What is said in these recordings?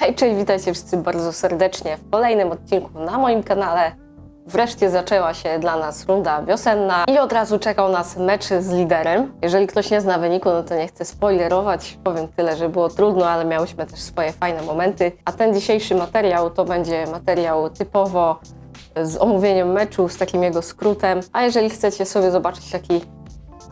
Hej, cześć, witajcie wszyscy bardzo serdecznie w kolejnym odcinku na moim kanale. Wreszcie zaczęła się dla nas runda wiosenna i od razu czekał nas mecz z liderem. Jeżeli ktoś nie zna wyniku, no to nie chcę spoilerować. Powiem tyle, że było trudno, ale miałyśmy też swoje fajne momenty. A ten dzisiejszy materiał to będzie materiał typowo z omówieniem meczu, z takim jego skrótem. A jeżeli chcecie sobie zobaczyć taki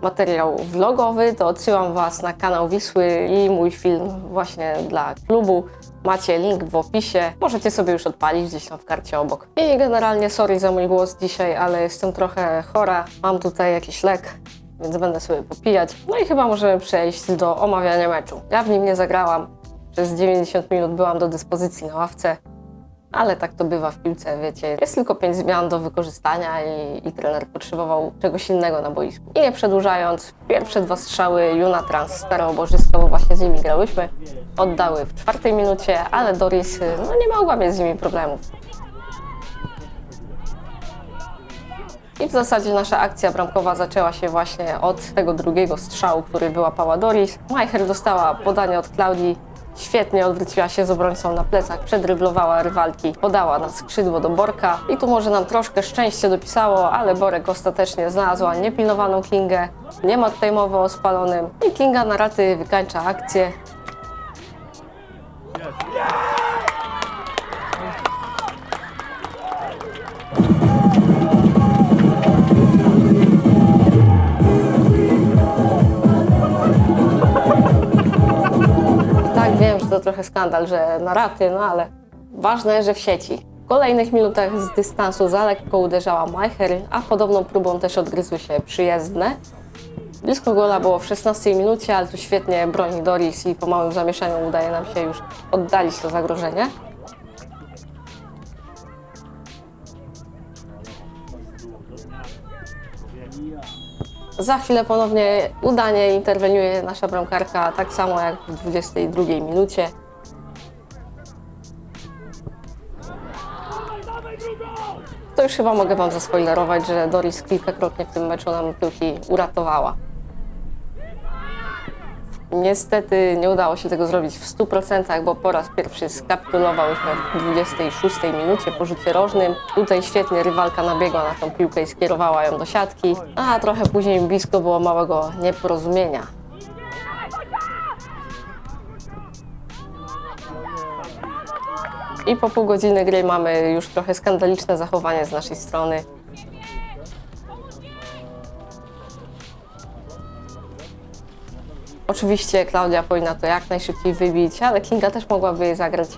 materiał vlogowy, to odsyłam Was na kanał Wisły i mój film właśnie dla klubu. Macie link w opisie. Możecie sobie już odpalić gdzieś tam w karcie obok. I generalnie sorry za mój głos dzisiaj, ale jestem trochę chora. Mam tutaj jakiś lek, więc będę sobie popijać. No i chyba możemy przejść do omawiania meczu. Ja w nim nie zagrałam. Przez 90 minut byłam do dyspozycji na ławce. Ale tak to bywa w piłce, wiecie. Jest tylko pięć zmian do wykorzystania i, i trener potrzebował czegoś innego na boisku. I nie przedłużając, pierwsze dwa strzały Juna Trans, obożyska, bo właśnie z nimi grałyśmy, oddały w czwartej minucie, ale Doris no, nie mogła mieć z nimi problemów. I w zasadzie nasza akcja bramkowa zaczęła się właśnie od tego drugiego strzału, który wyłapała Doris. Majcher dostała podanie od Klaudii. Świetnie odwróciła się z obrońcą na plecach, przedryblowała rywalki, podała na skrzydło do Borka i tu może nam troszkę szczęście dopisało, ale Borek ostatecznie znalazła niepilnowaną Klingę. Nie ma tutaj mowy o spalonym i Kinga na raty wykańcza akcję. Tak, trochę skandal, że na raty, no ale ważne, że w sieci. W kolejnych minutach z dystansu za lekko uderzała Majcher, a podobną próbą też odgryzły się przyjezdne. Blisko gola było w 16 minucie, ale tu świetnie broni Doris i po małym zamieszaniu udaje nam się już oddalić to zagrożenie. Za chwilę ponownie udanie interweniuje nasza bramkarka, tak samo jak w 22 minucie. To już chyba mogę Wam zaspoilerować, że Doris kilkakrotnie w tym meczu nam piłki uratowała. Niestety nie udało się tego zrobić w 100%, bo po raz pierwszy skapitulowałyśmy w 26 minucie po rzucie rożnym. Tutaj świetnie rywalka nabiegła na tą piłkę i skierowała ją do siatki, a trochę później blisko było małego nieporozumienia. I po pół godziny gry mamy już trochę skandaliczne zachowanie z naszej strony. Oczywiście Klaudia powinna to jak najszybciej wybić, ale Kinga też mogłaby zagrać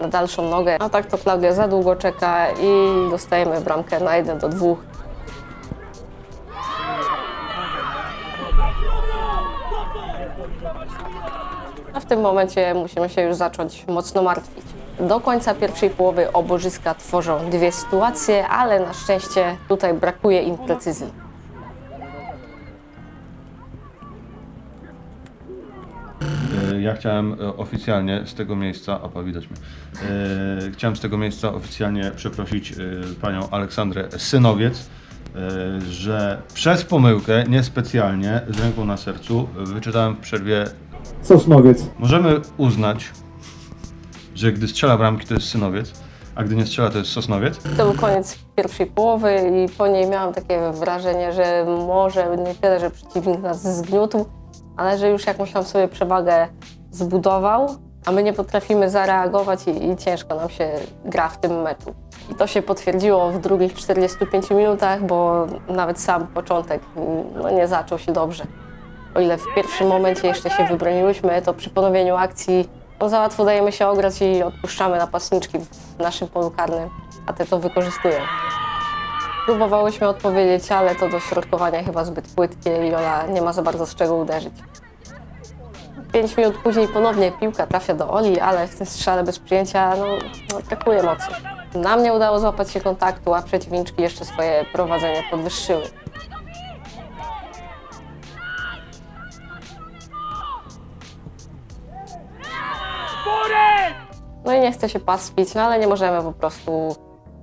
na dalszą nogę. A tak to Klaudia za długo czeka i dostajemy bramkę na 1 do 2. A w tym momencie musimy się już zacząć mocno martwić. Do końca pierwszej połowy obożyska tworzą dwie sytuacje, ale na szczęście tutaj brakuje im precyzji. Ja chciałem e, oficjalnie z tego miejsca, opa widać mnie, E, chciałem z tego miejsca oficjalnie przeprosić e, panią Aleksandrę Synowiec, e, że przez pomyłkę, niespecjalnie, z ręką na sercu, wyczytałem w przerwie, Sosnowiec. możemy uznać, że gdy strzela bramki to jest Synowiec, a gdy nie strzela to jest Sosnowiec. To był koniec pierwszej połowy i po niej miałam takie wrażenie, że może nie tyle, że przeciwnik nas zgniótł, ale że już jakąś tam sobie przewagę zbudował, a my nie potrafimy zareagować i, i ciężko nam się gra w tym meczu. I to się potwierdziło w drugich 45 minutach, bo nawet sam początek no, nie zaczął się dobrze. O ile w pierwszym momencie jeszcze się wybroniłyśmy, to przy ponowieniu akcji no, za łatwo dajemy się ograć i odpuszczamy napastniczki w naszym polu karnym, a te to wykorzystują. Próbowałyśmy odpowiedzieć, ale to dośrodkowanie chyba zbyt płytkie i Ola nie ma za bardzo z czego uderzyć. Pięć minut później ponownie piłka trafia do Oli, ale w tym strzale bez przyjęcia no, no, brakuje mocy. Nam nie udało złapać się kontaktu, a przeciwniczki jeszcze swoje prowadzenie podwyższyły. No i nie chce się pastwić, no ale nie możemy po prostu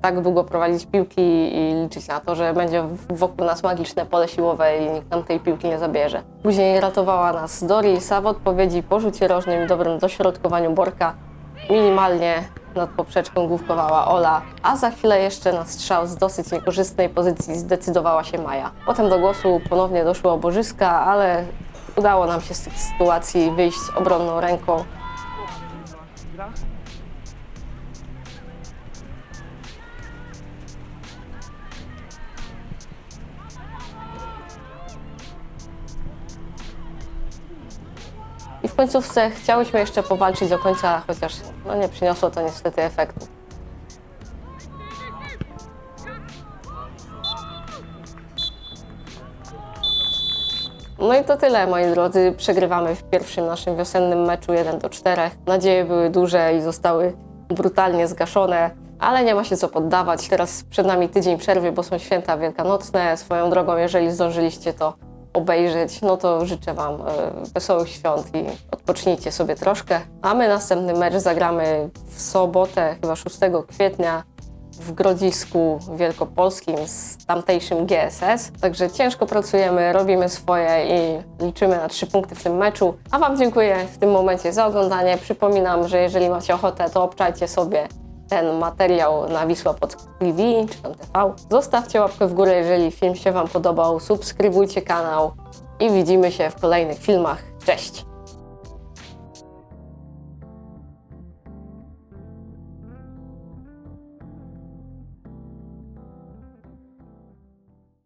tak długo prowadzić piłki i liczyć na to, że będzie wokół nas magiczne pole siłowe i nikt nam tej piłki nie zabierze. Później ratowała nas Doris, a w odpowiedzi po rzucie rożnym dobrym dośrodkowaniu Borka minimalnie nad poprzeczką główkowała Ola, a za chwilę jeszcze na strzał z dosyć niekorzystnej pozycji zdecydowała się Maja. Potem do głosu ponownie doszła Bożyska, ale udało nam się z tej sytuacji wyjść z obronną ręką. I w końcówce chciałyśmy jeszcze powalczyć do końca, chociaż no nie przyniosło to niestety efektu. No i to tyle, moi drodzy. Przegrywamy w pierwszym naszym wiosennym meczu 1 do 4. Nadzieje były duże i zostały brutalnie zgaszone, ale nie ma się co poddawać. Teraz przed nami tydzień przerwy, bo są święta wielkanocne. Swoją drogą, jeżeli zdążyliście to obejrzeć, no to życzę Wam e, wesołych świąt i odpocznijcie sobie troszkę. A my następny mecz zagramy w sobotę, chyba 6 kwietnia w Grodzisku Wielkopolskim z tamtejszym GSS. Także ciężko pracujemy, robimy swoje i liczymy na trzy punkty w tym meczu. A Wam dziękuję w tym momencie za oglądanie. Przypominam, że jeżeli macie ochotę, to obczajcie sobie ten materiał na Wisła pod TV czy tam TV. Zostawcie łapkę w górę, jeżeli film się Wam podobał. Subskrybujcie kanał i widzimy się w kolejnych filmach. Cześć!